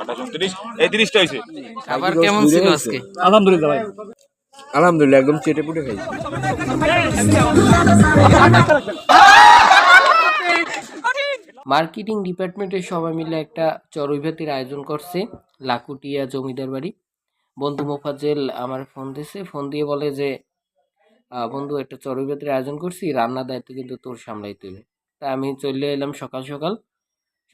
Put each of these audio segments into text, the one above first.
আঠাশ উনত্রিশ। এই তিরিশটা হয়েছে। খাবার কেমন ছিল আজকে? আলহামদুলিল্লাহ ভাই। আলহামদুলিল্লাহ একদম চেটে পুটে খাইছি। মার্কেটিং ডিপার্টমেন্টের সবাই মিলে একটা চড়ুইভাতির আয়োজন করছে লাকুটিয়া জমিদার বাড়ি। বন্ধু মোফাজ্জেল আমার ফোন দিছে ফোন দিয়ে বলে যে আহ, বন্ধু একটা চড়ুইভাতির আয়োজন করছি রান্নার দায়িত্ব কিন্তু তোর সামলাইতে হবে। তা আমি চলে এলাম সকাল সকাল।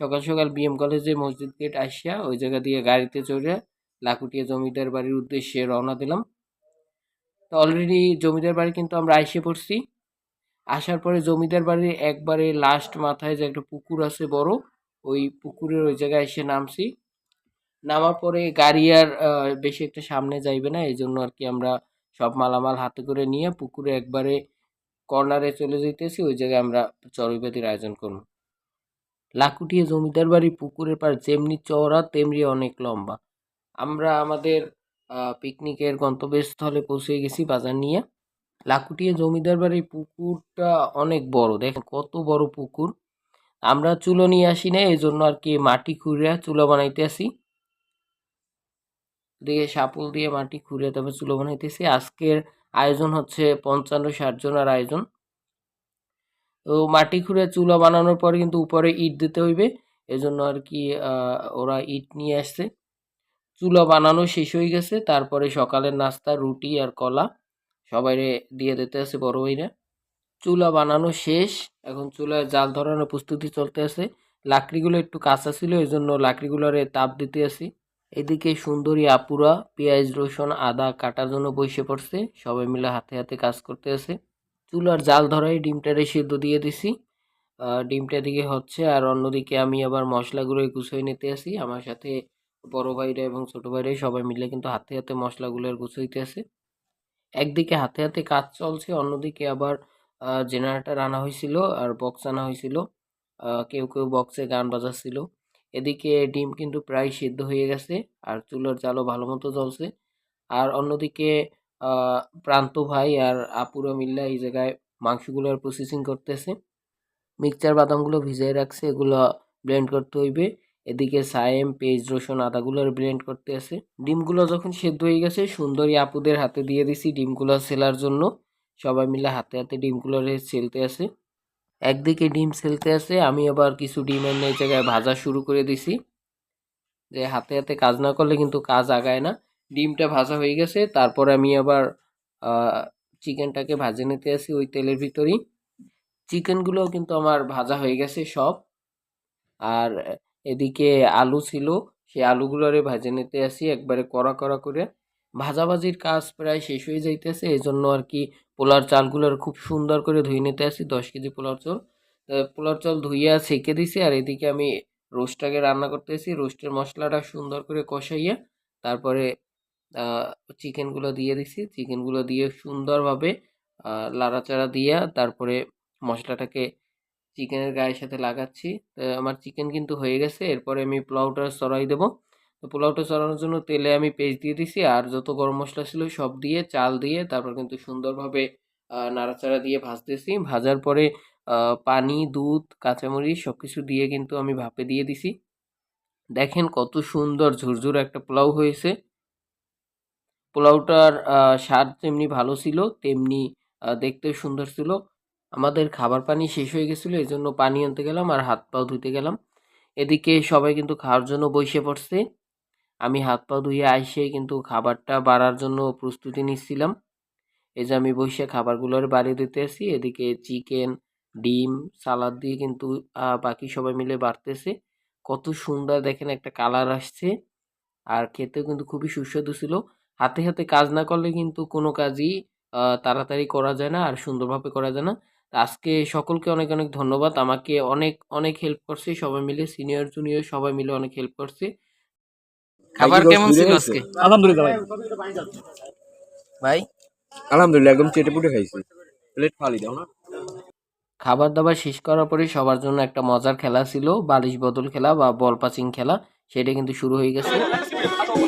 সকাল সকাল বিএম কলেজে মসজিদ গেট আসিয়া ওই জায়গা দিয়ে গাড়িতে চড়ে লাকুটিয়া জমিদার বাড়ির উদ্দেশ্যে রওনা দিলাম। তো অলরেডি জমিদার বাড়ি কিন্তু আমরা আইসে পড়ছি। আসার পরে জমিদার বাড়ির একবারে লাস্ট মাথায় যে একটা পুকুর আছে বড়, ওই পুকুরের ওই জায়গায় এসে নামছি। নামার পরে গাড়ি আর বেশি একটা সামনে যাইবে না, এই জন্য আর কি আমরা সব মালামাল হাতে করে নিয়ে পুকুরে একবারে কর্নারে চলে যেতেছি ওই জায়গায় আমরা চড়ুইবাতির আয়োজন করব। লাকুটিয়া জমিদার বাড়ি পুকুরের পার যেমনি চওড়া, তেমনি অনেক লম্বা। আমরা আমাদের পিকনিকের গন্তব্যস্থলে পৌঁছে গেছি বাজার নিয়ে। লাকুটিয়া জমিদার বাড়ির পুকুরটা অনেক বড়, দেখেন কত বড় পুকুর। আমরা চুলো নিয়ে আসি না এই জন্য আর কি মাটি খুঁড়ে, চুলো বানাইতে আসি। দিয়ে সাপুল দিয়ে মাটি খুঁড়ে তবে চুলো বানাইতেছি আজকের আয়োজন হচ্ছে পঞ্চান্ন ষাট জনের আয়োজন। তো মাটি খুঁড়ে চুলা বানানোর পরে কিন্তু উপরে ইট দিতে হইবে। এজন্য আর কি ওরা ইট নিয়ে আসছে। চুলা বানানো শেষ হয়ে গেছে। তারপরে সকালের নাস্তা, রুটি আর কলা সবাইরে দিয়ে দিতে আছে বড় ভাইরা। চুলা বানানো শেষ। এখন চুলায় জাল ধরানোর প্রস্তুতি চলতে আছে। লাকড়িগুলো একটু কাঁচা ছিল এই জন্য লাকড়িগুলোরে তাপ দিতে আছি। এদিকে সুন্দরী আপুরা পেঁয়াজ, রসুন, আদা কাটার জন্য বসে পড়ছে। সবাই মিলে হাতে হাতে কাজ করতে আছে। চুলার জাল ধরাই ডিমটারে সিদ্ধ দিয়ে দিছি। ডিমটা দিকে হচ্ছে আর অন্যদিকে আমি আবার মশলাগুলো গুছিয়ে নিতে আসি। আমার সাথে বড় ভাইরা এবং ছোট ভাইরা সবাই মিলে কিন্তু হাতে হাতে মশলাগুলো গুছাইতে আছে একদিকে হাতে হাতে কাজ চলছে, অন্যদিকে আবার জেনারেটার আনা হয়েছিল আর বক্স আনা হয়েছিল। কেউ কেউ বক্সে গান বাজাচ্ছিল। এদিকে ডিম কিন্তু প্রায় সিদ্ধ হয়ে গেছে আর চুলার জালও ভালো মতো জ্বলছে। আর অন্যদিকে প্রান্ত ভাই আর আপুরা মিল্লা এই জায়গায় মাংসগুলোর প্রসেসিং করতেছে। মিক্সচার বাদামগুলো ভিজিয়ে রাখছে, এগুলো ব্লেন্ড করতে হইবে। এদিকে সায়েম, পেঁয়াজ, রসুন আদাগুলোর ব্লেন্ড করতে আছে। ডিমগুলো যখন সেদ্ধ হয়ে গেছে, সুন্দরী আপুদের হাতে দিয়ে দিছি ডিমগুলো সেলার জন্য। সবাই মিলে হাতে হাতে ডিমগুলো সেলতে আছে। একদিকে ডিম সেলতে আছে, আমি আবার কিছু ডিম এনে জায়গায় ভাজা শুরু করে দিছি। যে হাতে হাতে কাজ না করলে কিন্তু কাজ আগায় না। ডিমটা ভাজা হয়ে গেছে। তারপর আমি আবার চিকেনটাকে ভাজে নিতে আসি ওই তেলের ভিতরেই। চিকেনগুলোও কিন্তু আমার ভাজা হয়ে গেছে সব। আর এদিকে আলু ছিল, সেই আলুগুলোরে ভাজে নিতে আসি একবারে কড়া কড়া করে। ভাজাভাজির কাজ প্রায় শেষ হয়ে যাইতেছে এই জন্য আর কি পোলার চালগুলোর খুব সুন্দর করে ধুয়ে নিতে আসি, দশ কেজি পোলার চাল। পোলার চাল ধুইয়া ছেঁকে দিছি আর এদিকে আমি রোস্টটাকে রান্না করতেছি রোস্টের মশলাটা সুন্দর করে কষাইয়া, তারপরে চিকেনগুলো দিয়ে দিছি। চিকেনগুলো দিয়ে সুন্দরভাবে লাড়াচাড়া দিয়া তারপরে মশলাটাকে চিকেনের গায়ের সাথে লাগাচ্ছি। আমার চিকেন কিন্তু হয়ে গেছে। এরপরে আমি পোলাওটা সরাই দেবো। তো পোলাওটা সরানোর জন্য তেলে আমি পেস্ট দিয়ে দিছি। আর যত গরম মশলা ছিল সব দিয়ে, চাল দিয়ে তারপর কিন্তু সুন্দরভাবে নাড়াচাড়া দিয়ে ভাজতেছি। ভাজার পরে পানি, দুধ, কাঁচামরিচ সব কিছু দিয়ে কিন্তু আমি ভাপে দিয়ে দিছি। দেখেন কত সুন্দর ঝুরঝুর একটা পোলাও হয়েছে। পোলাওটার স্বাদ যেমনি ভালো ছিল, তেমনি দেখতেও সুন্দর ছিল। আমাদের খাবার পানি শেষ হয়ে গেছিল এই জন্য পানি আনতে গেলাম আর হাত পাও ধুতে গেলাম। এদিকে সবাই কিন্তু খাওয়ার জন্য বসে পড়ছে। আমি হাত পা ধুয়ে আইসে কিন্তু খাবারটা বাড়ার জন্য প্রস্তুতি নিচ্ছিলাম। এই যে আমি বসে খাবারগুলোর বাড়িয়ে দিতে আসি, এদিকে চিকেন, ডিম, সালাদ দিয়ে কিন্তু বাকি সবাই মিলে বাড়তেছে। কত সুন্দর দেখেন একটা কালার আসছে। আর খেতেও কিন্তু খুবই সুস্বাদু ছিল। হাতে হাতে কাজ না করলে কিন্তু কোনো কাজই তাড়াতাড়ি করা যায় না আর সুন্দরভাবে করা যায় না। আজকে সকলকে অনেক অনেক ধন্যবাদ। আমাকে অনেক অনেক হেল্প করছে সবাই মিলে সিনিয়র জুনিয়র সবাই মিলে অনেক হেল্প করছে। খাবার কেমন ছিল আজকে? আলহামদুলিল্লাহ ভাই। ভাই? আলহামদুলিল্লাহ একদম চেটে পুটে খাইছি। প্লেট দাও না। খাবার দাবার শেষ করার পরে সবার জন্য একটা মজার খেলা ছিল বালিশ বদল খেলা বা বল পাচিং খেলা সেটা কিন্তু শুরু হয়ে গেছে।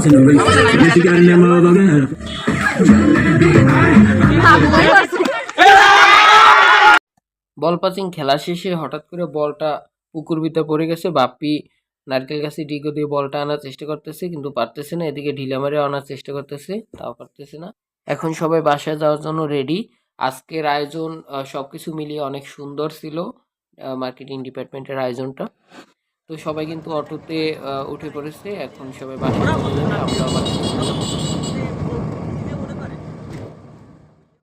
কঠিন বল পাচিং খেলা শেষে হঠাৎ করে বলটা পুকুর ভিতরে পড়ে গেছে। বাপ্পি নারকেল গাছে ডিগো দিয়ে বলটা আনার চেষ্টা করতেছে কিন্তু পারতেছে না। এদিকে ঢিলা মারে আনার চেষ্টা করতেছে তাও পারতেছে না। এখন সবাই বাসায় যাওয়ার জন্য রেডি আজকের আয়োজন আহ, সবকিছু মিলিয়ে অনেক সুন্দর ছিল মার্কেটিং ডিপার্টমেন্টের আয়োজনটা। তো সবাই কিন্তু অটোতে উঠে পড়েছে। এখন সবাই বাসায় আমরা